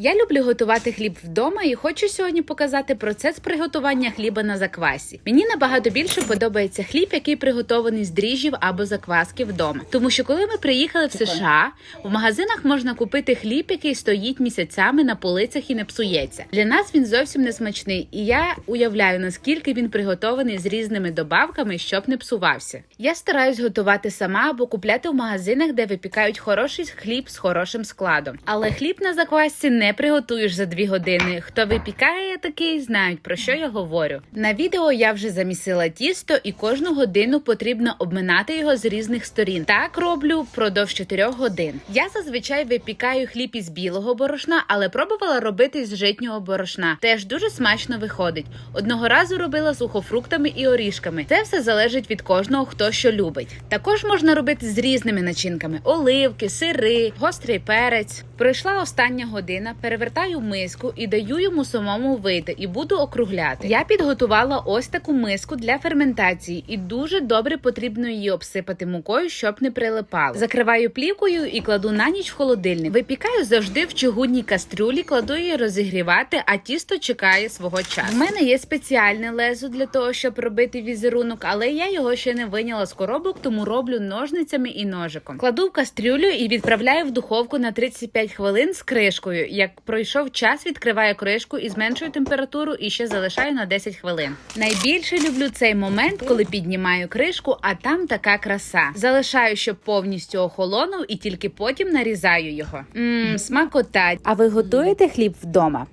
Я люблю готувати хліб вдома і хочу сьогодні показати процес приготування хліба на заквасі. Мені набагато більше подобається хліб, який приготований з дріжджів або закваски вдома. Тому що коли ми приїхали в США, в магазинах можна купити хліб, який стоїть місяцями на полицях і не псується. Для нас він зовсім не смачний, і я уявляю наскільки він приготований з різними добавками, щоб не псувався. Я стараюсь готувати сама або купляти в магазинах, де випікають хороший хліб з хорошим складом. Але хліб на заквасці не приготуєш за дві години. Хто випікає такий, знають про що я говорю. На відео я вже замісила тісто, і кожну годину потрібно обминати його з різних сторін. Так роблю впродовж 4 годин. Я зазвичай випікаю хліб із білого борошна, але пробувала робити з житнього борошна. Теж дуже смачно виходить. Одного разу робила сухофруктами і орішками. Це все залежить від кожного, хто що любить. Також можна робити з різними начинками: оливки, сири, гострий перець. Пройшла остання година, перевертаю миску і даю йому самому вийти, і буду округляти. Я підготувала ось таку миску для ферментації, і дуже добре потрібно її обсипати мукою, щоб не прилипало. Закриваю плівкою і кладу на ніч в холодильник. Випікаю завжди в чугунній кастрюлі, кладу її розігрівати, а тісто чекає свого часу. У мене є спеціальне лезо для того, щоб робити візерунок, але я його ще не виняла з коробок, тому роблю ножницями і ножиком. Кладу в кастрюлю і відправляю в духовку на 35 хвилин з кришкою. Як пройшов час, відкриваю кришку і зменшую температуру і ще залишаю на 10 хвилин. Найбільше люблю цей момент, коли піднімаю кришку, а там така краса. Залишаю, щоб повністю охолонув, і тільки потім нарізаю його. Мм, смакота. А ви готуєте хліб вдома?